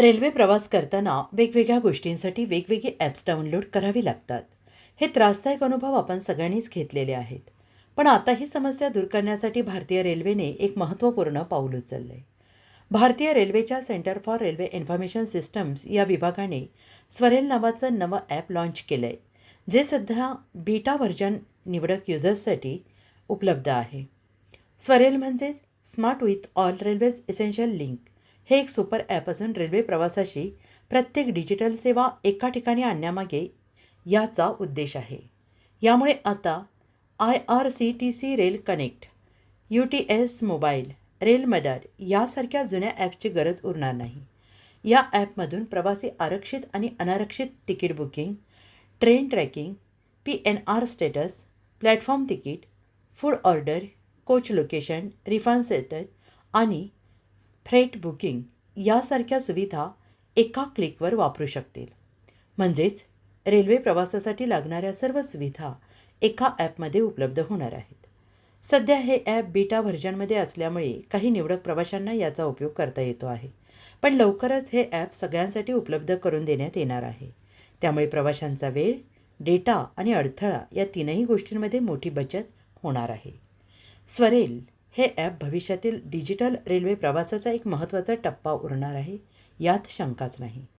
Railway प्रवास करताना वेगवेगळ्या गोष्टींसाठी वेगवेगळी ॲप्स डाउनलोड करावी लागतात. हे त्रासदायक अनुभव आपण सगळ्यांनीच घेतलेले आहेत. पण आता ही समस्या दूर करण्यासाठी भारतीय रेल्वेने एक महत्त्वपूर्ण पाऊल उचललं आहे भारतीय रेल्वेच्या centre for railway information systems या विभागाने स्वरेल नावाचं नवं ॲप लॉन्च केलं आहे जे सध्या बीटा व्हर्जन निवडक युजर्ससाठी उपलब्ध आहे. स्वरेल म्हणजेच smart with all railways essential link हे एक सुपर ॲप असून रेल्वे प्रवासाशी प्रत्येक डिजिटल सेवा एका ठिकाणी आणण्यामागे याचा उद्देश आहे. यामुळे आता I R C T C rail connect U T S mobile rail Madad यासारख्या जुन्या ॲपची गरज उरणार नाही. या ॲपमधून प्रवासी आरक्षित आणि अनारक्षित ticket booking train tracking P N R status platform ticket food order coach location refund setter आणि फ्रेट बुकिंग यासारख्या सुविधा एका क्लिकवर वापरू शकतील. म्हणजेच रेल्वे प्रवासासाठी लागणाऱ्या सर्व सुविधा एका ॲपमध्ये उपलब्ध होणार आहेत. सध्या हे ॲप बीटा व्हर्जनमध्ये असल्यामुळे काही निवडक प्रवाशांना याचा उपयोग करता येतो आहे. पण लवकरच हे ॲप सगळ्यांसाठी उपलब्ध करून देण्यात येणार आहे. त्यामुळे प्रवाशांचा वेळ डेटा आणि अडथळा या तीनही गोष्टींमध्ये मोठी बचत होणार आहे. स्वरेल हे ॲप भविष्यातील डिजिटल रेल्वे प्रवासाचा एक महत्त्वाचा टप्पा उरणार आहे यात शंकाच नाही.